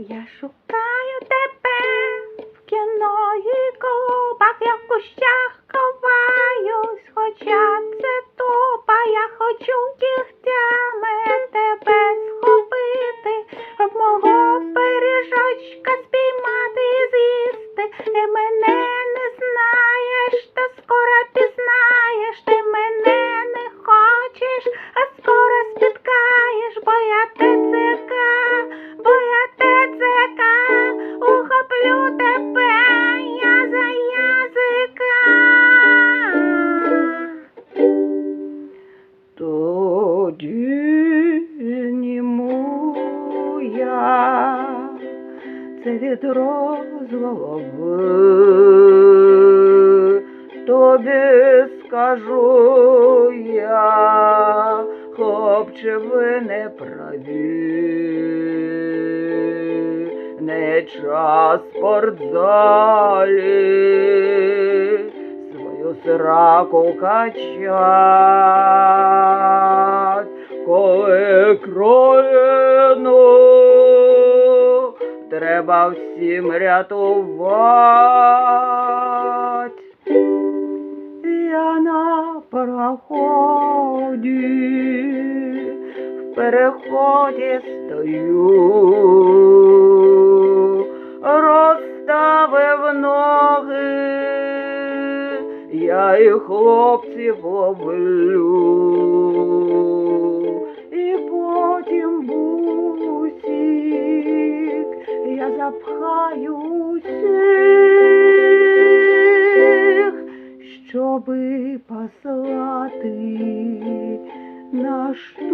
Я шукаю тебе в кіно і клубах, я в кущах ховаюсь, хоча це тупа, я хочу кігтями тебе схопити, щоб мого пиріжочка спіймати і з'їсти. Тоді зніму я це відро з голови. Тобі скажу я, хлопче, ви не праві. Не час спортзалі свою сраку качать, треба всім рятувати. Я на проході, в переході стою, розставив ноги, я і хлопців ловлю, я запхаю усіх, щоби послати на штурм.